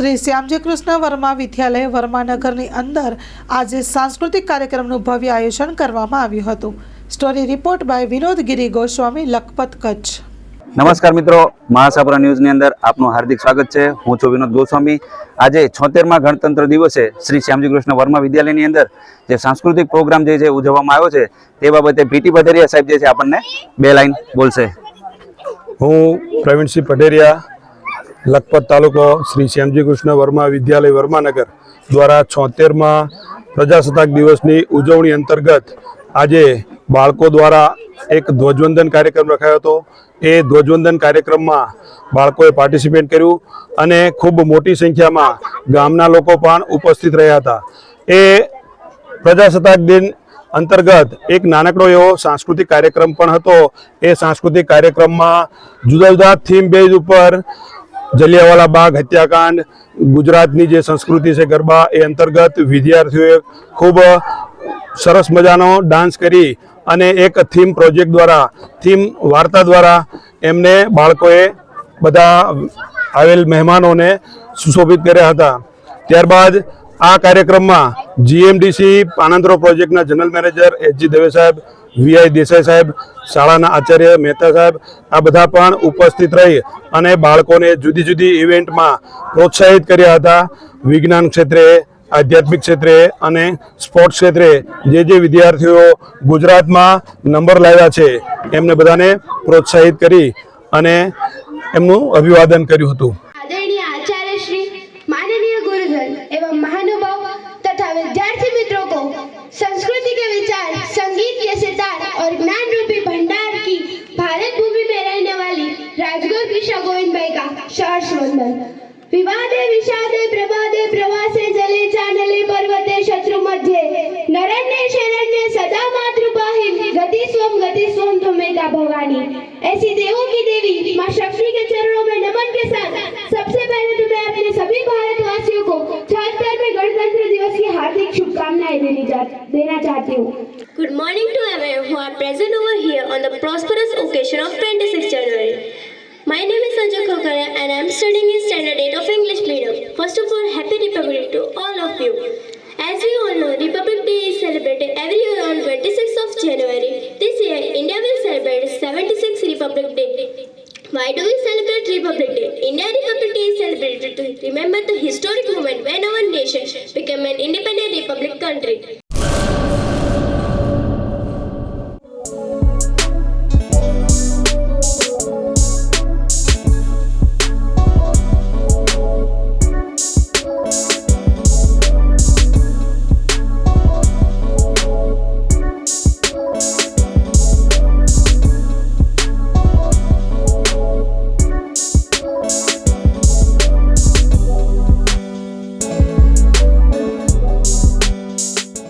શ્રી શ્યામજી કૃષ્ણ વર્મા વિદ્યાલય વર્માનગરની અંદર આજે સાંસ્કૃતિક કાર્યક્રમનું ભવ્ય આયોજન કરવામાં આવ્યું હતું. Story report by Vinod Giri Goswami Lakhpat Kutch. નમસ્કાર મિત્રો મહાસાપુરા ન્યૂઝની અંદર આપનું હાર્દિક સ્વાગત છે. હું છું વિનોદ ગોસ્વામી. આજે છોતેરમાં ગણતંત્ર દિવસે શ્રી શ્યામજી કૃષ્ણ વર્મા વિદ્યાલયની અંદર જે સાંસ્કૃતિક પ્રોગ્રામ જે છે ઉજવવામાં આવ્યો છે તે બાબતે પીટી પટેરિયા સાહેબ જે છે આપણને બે લાઈન બોલશે. હું પ્રવીણસિંહ પટેરિયા લખપત તાલુકો શ્રી શ્યામજી કૃષ્ણ વર્મા વિદ્યાલય વર્માનગર દ્વારા છોતેરમાં પ્રજાસત્તાક દિવસની ઉજવણી અંતર્ગત આજે બાળકો દ્વારા એક ધ્વજવંદન કાર્યક્રમ રખાયો હતો. એ ધ્વજવંદન કાર્યક્રમમાં બાળકોએ પાર્ટિસિપેટ કર્યું અને ખૂબ મોટી સંખ્યામાં ગામના લોકો પણ ઉપસ્થિત રહ્યા હતા. એ પ્રજાસત્તાક દિન અંતર્ગત એક નાનકડો એવો સાંસ્કૃતિક કાર્યક્રમ પણ હતો. એ સાંસ્કૃતિક કાર્યક્રમમાં જુદા જુદા થીમ બેઝ ઉપર જલિયાવાલા બાગ હત્યાકાંડ, ગુજરાતની જે સંસ્કૃતિ છે ગરબા, એ અંતર્ગત વિદ્યાર્થીઓએ ખૂબ સરસ મજાનો ડાન્સ કરી અને એક થીમ પ્રોજેક્ટ દ્વારા, થીમ વાર્તા દ્વારા એમને બાળકોએ બધા આવેલ મહેમાનોને સુશોભિત કર્યા હતા. ત્યારબાદ આ કાર્યક્રમમાં જીએમડીસી પાનંદરો પ્રોજેક્ટના જનરલ મેનેજર એચજી દવે સાહેબ, વીઆઈ દેસાઈ સાહેબ, શાળાના આચાર્ય મહેતા સાહેબ, આ બધા પણ ઉપસ્થિત રહી અને બાળકોને જુદી જુદી ઇવેન્ટમાં પ્રોત્સાહિત કર્યા હતા. વિજ્ઞાન ક્ષેત્રે, આધ્યાત્મિક ક્ષેત્રે અને સ્પોર્ટ્સ ક્ષેત્રે જે જે વિદ્યાર્થીઓ ગુજરાતમાં નંબર લાવ્યા છે, એમને બધાને પ્રોત્સાહિત કરી અને એમનું અભિવાદન કર્યું હતું. આચાર્ય શ્રી कृष्ण गोविंद भाई का सहर्ष वंदन विवादे विषादे प्रवादे प्रवासे जले चानले पर्वते शत्रु मध्य नरण्य शरण्य सदा मातृपाहिम गति स्वम गति स्वम त्वमेका भवानी ऐसी देवों की देवी माँ शक्ति के चरणों में नमन के साथ सबसे पहले तो मैं अपने सभी भारतवासियों को छहत्तरवें गणतंत्र दिवस की हार्दिक शुभकामनाएं देनी जा, देना चाहती हूँ Good morning to everyone who are present over here on the prosperous occasion of 26 January. My name is Sanjay Khokara and I am studying in Standard 8 of English Medium. First of all, Happy Republic Day to all of you. As we all know, Republic Day is celebrated every year on 26th of January. This year, India will celebrate 76th Republic Day. Why do we celebrate Republic Day? India Republic Day is celebrated to remember the historic moment when our nation became an independent republic country.